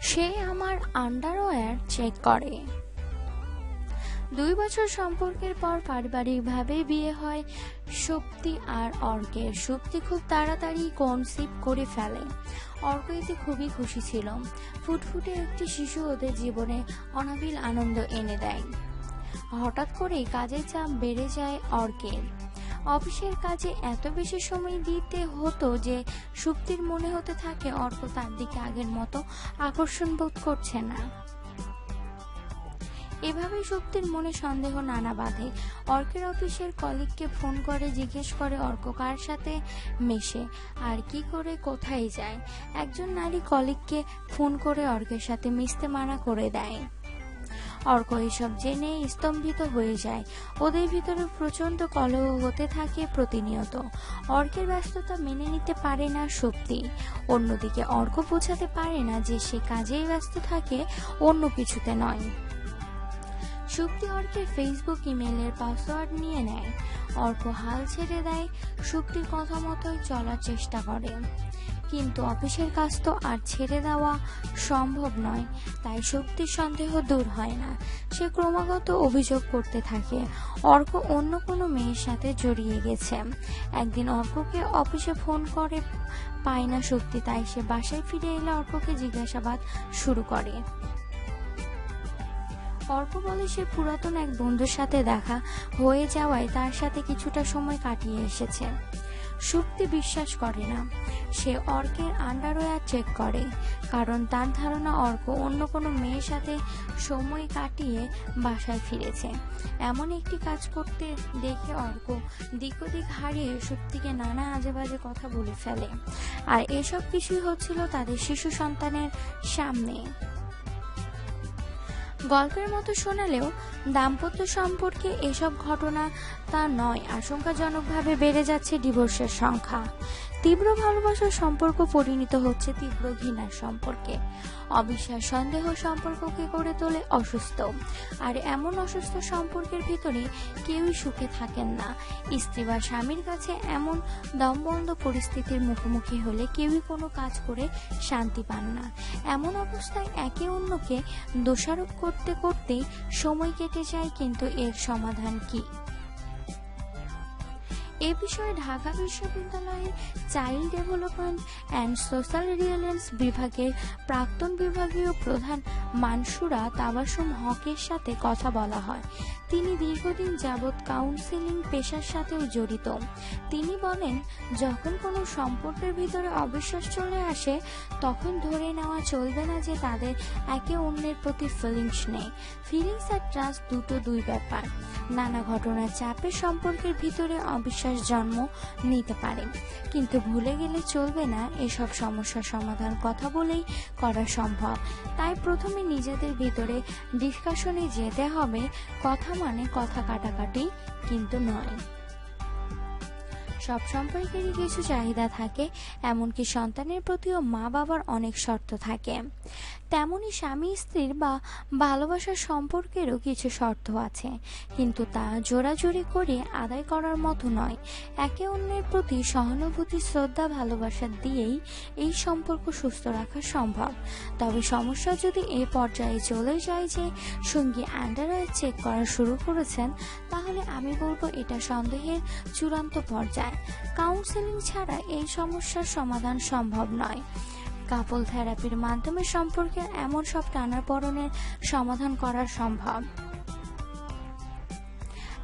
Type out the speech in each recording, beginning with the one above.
সে আমার underwear check করে। দুই বছর সম্পর্কের পর পারিবারিকভাবে বিয়ে হয়। শক্তি আর অর্কের শক্তি খুব তাড়াতাড়ি কনসিভ করে ফেলে। অর্ক এতে খুবই খুশি ছিল। ফুটফুটে একটি শিশু ওদের জীবনে অনাবিল আনন্দ এনে দেয়। হঠাৎ করেই কাজের চাপ বেড়ে যায় অর্কের। অফিসের কাজে এত বেশি সময় দিতে হতো যে সুপ্তির মনে হতে থাকে অর্ক তার দিকে আগের মতো আকর্ষণ বোধ করছে না। এভাবে শক্তির মনে সন্দেহ নানা বাঁধে। অর্কের অফিসের কলিগকে ফোন করে, জিজ্ঞেস করে অর্ক কার সাথে মেশে, আর কি করে কোথায় যায়। একজন নারী কলিগকে ফোন করে অর্কের সাথে মিশতে মানা করে দেয়। অর্ক এসব জেনে স্তম্ভিত হয়ে যায়। ওদের ভিতরে প্রচণ্ড কলহ হতে থাকে প্রতিনিয়ত। অর্কের ব্যস্ততা মেনে নিতে পারে না শক্তি। অন্যদিকে অর্ক বোঝাতে পারে না যে সে কাজেই ব্যস্ত থাকে, অন্য কিছুতে নয়। শক্তি অর্কের ফেসবুক ইমেলের পাসওয়ার্ড নিয়ে নেয়। অর্ক হাল ছেড়ে দেয়। শক্তির কথা মতোই চলার চেষ্টা করে। কিন্তু অফিসের কাজ তো আর ছেড়ে দেওয়া সম্ভব নয়, তাই শক্তির সন্দেহ দূর হয় না। সে ক্রমাগত অভিযোগ করতে থাকে। অর্ক অন্য কোনো মেয়ের সাথে জড়িয়ে গেছে। একদিন অর্ককে অফিসে ফোন করে, পায় না শক্তি, তাই সে বাসায় ফিরে এলে অর্ককে জিজ্ঞাসাবাদ শুরু করে। অর্ক বলে সে পুরাতন এক বন্ধুর সাথে দেখা হয়ে যাওয়ায় তার সাথে কিছুটা সময় কাটিয়ে এসেছে। শক্তি বিশ্বাস করে না। সে অর্কের আন্ডারওয়্যার চেক করে। কারণ তার ধারণা অর্ক অন্য কোনো মেয়ের সাথে সময় কাটিয়ে বাসায় ফিরেছে। এমন একটি কাজ করতে দেখে অর্ক দিক ওদিক হারিয়ে সুপ্তিকে নানা আজে বাজে কথা বলে ফেলে। আর এসব কিছুই হচ্ছিল তাদের শিশু সন্তানের সামনে। গল্পের মতো শোনালেও দাম্পত্য সম্পর্কে এসব ঘটনা তা নয়, আশঙ্কাজনকভাবে বেড়ে যাচ্ছে ডিভোর্সের সংখ্যা। তীব্র ভালোবাসার সম্পর্ক পরিণত হচ্ছে তীব্র ঘৃণার সম্পর্কে। অবিশ্বাস সন্দেহ সম্পর্ককে করে তোলে অসুস্থ। আর এমন অসুস্থ সম্পর্কের ভিতরে কেউই সুখে থাকেন না। স্ত্রী বা স্বামীর কাছে এমন দমবন্ধ পরিস্থিতির মুখোমুখি হলে কেউই কোনো কাজ করে শান্তি পান না। এমন অবস্থায় একে অন্যকে দোষারোপ করতে করতেই সময় কেটে যায়, কিন্তু এর সমাধান কি? এ বিষয়ে ঢাকা বিশ্ববিদ্যালয়ের child development and social reliance বিভাগের প্রাক্তন বিভাগীয় প্রধান মানসুরা তাবাসুম হকের সাথে কথা বলা হয়। তিনি দীর্ঘদিন যাবৎ কাউন্সিলিং পেশার সাথেও জড়িত। তিনি বলেন, যখন কোনো সম্পর্কের ভিতরে অবিশ্বাস চলে আসে, তখন ধরে নেওয়া চলবে না যে তাদের একে অন্যের প্রতি ফিলিংস নেই। ফিলিংস আর ট্রাস্ট দুটো দুই ব্যাপার। নানা ঘটনার চাপে সম্পর্কের ভিতরে অবিশ্বাস জন্ম নিতে পারে। কিন্তু ভুলে গেলে চলবে না এসব সমস্যার সমাধান কথা বলেই করা সম্ভব। তাই প্রথমে নিজেদের ভিতরে ডিসকাশনে যেতে হবে। কথা মানে কথা কাটাকাটি কিন্তু নয়। সব সম্পর্কেরই কিছু চাহিদা থাকে, এমনকি সন্তানের প্রতিও মা বাবার অনেক শর্ত থাকে। তেমনি স্বামী, স্ত্রীর বা ভালোবাসার সম্পর্কেরও কিছু শর্ত আছে, কিন্তু তা জোরাজুরি করে আদায় করার মতো নয়। একে অন্যের প্রতি সহানুভূতি, শ্রদ্ধা, ভালোবাসা দিয়েই এই সম্পর্ক সুস্থ রাখা সম্ভব। তবে সমস্যা যদি এ পর্যায়ে চলে যায় যে সঙ্গী অ্যান্ডারয়েড চেক করা শুরু করেছেন, তাহলে আমি বলব এটা সন্দেহের চূড়ান্ত পর্যায়। কাউন্সেলিং ছাড়া এই সমস্যার সমাধান সম্ভব নয়। কাপল থেরাপির মাধ্যমে সম্পর্কে এমন সব টানাপড়নের সমাধান করা সম্ভব।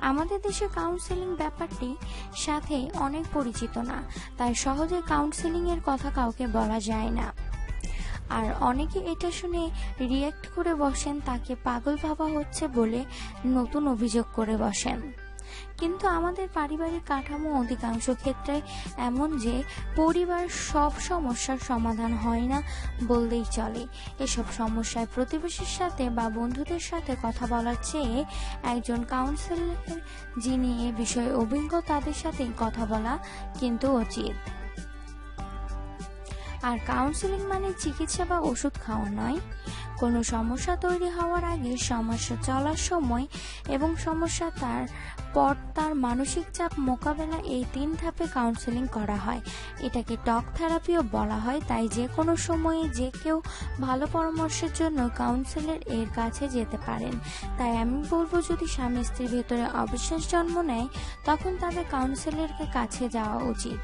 আমাদের দেশে কাউন্সেলিং ব্যাপারটি সাথে অনেক পরিচিত না, তাই সহজে কাউন্সেলিং এর কথা কাউকে বলা যায় না। আর অনেকে এটা শুনে রিয়্যাক্ট করে বসেন, তাকে পাগল ভাবা হচ্ছে বলে নতুন অভিযোগ করে বসেন। কিন্তু আমাদের পারিবারিক কাঠামো অধিকাংশ ক্ষেত্রে এমন যে, পরিবার সব সমস্যার সমাধান হয় না বললেই চলে। এসব সমস্যায় প্রতিবেশীর সাথে বা বন্ধুদের সাথে কথা বলার চেয়ে একজন কাউন্সিলর যিনি এ বিষয়ে অভিজ্ঞ তাদের সাথেই কথা বলা কিন্তু উচিত। আর কাউন্সিলিং মানে চিকিৎসা বা ওষুধ খাওয়া নয়। কোনো সমস্যা তৈরি হওয়ার আগে সমস্যা চলার সময় এবং সমস্যা তার পর তার মানসিক চাপ মোকাবেলা এই তিন ধাপে কাউন্সেলিং করা হয়। এটাকে টক থেরাপিও বলা হয়। তাই যে কোনো সময়ে যে কেউ ভালো পরামর্শের জন্য কাউন্সিলের এর কাছে যেতে পারেন। তাই আমি বলব, যদি স্বামী স্ত্রীর ভেতরে অবিশ্বাস জন্ম নেয়, তখন তাদের কাউন্সিলরকে কাছে যাওয়া উচিত।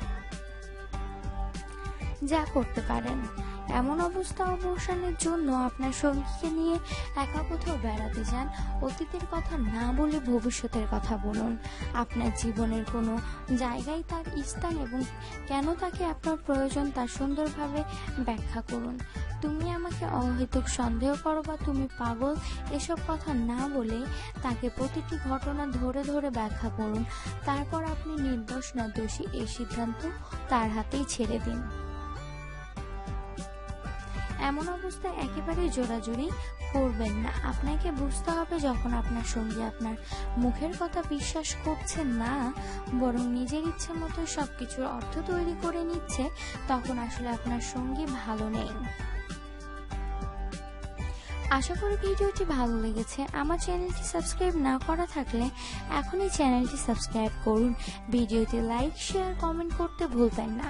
যা করতে পারেন। এমন অবস্থা অবসানের জন্য আপনার সঙ্গীকে নিয়ে একা কোথাও বেড়াতে যান, অতীতের কথা না বলে ভবিষ্যতের কথা বলুন। আপনার জীবনের কোনো জায়গায় তার স্থান এবং কেন তাকে আপনার প্রয়োজন তা সুন্দরভাবে ব্যাখ্যা করুন। তুমি আমাকে অহেতুক সন্দেহ করো বা তুমি পাগল, এসব কথা না বলে তাকে প্রতিটি ঘটনা ধরে ধরে ব্যাখ্যা করুন। তারপর আপনি নির্দোষ না, দোষী এই সিদ্ধান্ত তার হাতেই ছেড়ে দিন। এমন অবস্থায় একেবারে জোরাজুরি করবেন না। আপনাকে বুঝতে হবে যখন আপনার সঙ্গী আপনার মুখের কথা বিশ্বাস করছে না, বরং নিজের ইচ্ছে মতো সবকিছুর অর্থ তৈরি করে নিচ্ছে, তখন আসলে আপনার সঙ্গী ভালো নেই। আশা করি ভিডিওটি ভালো লেগেছে। আমার চ্যানেলটি সাবস্ক্রাইব না করা থাকলে এখনই চ্যানেলটি সাবস্ক্রাইব করুন। ভিডিওটি লাইক, শেয়ার, কমেন্ট করতে ভুলবেন না।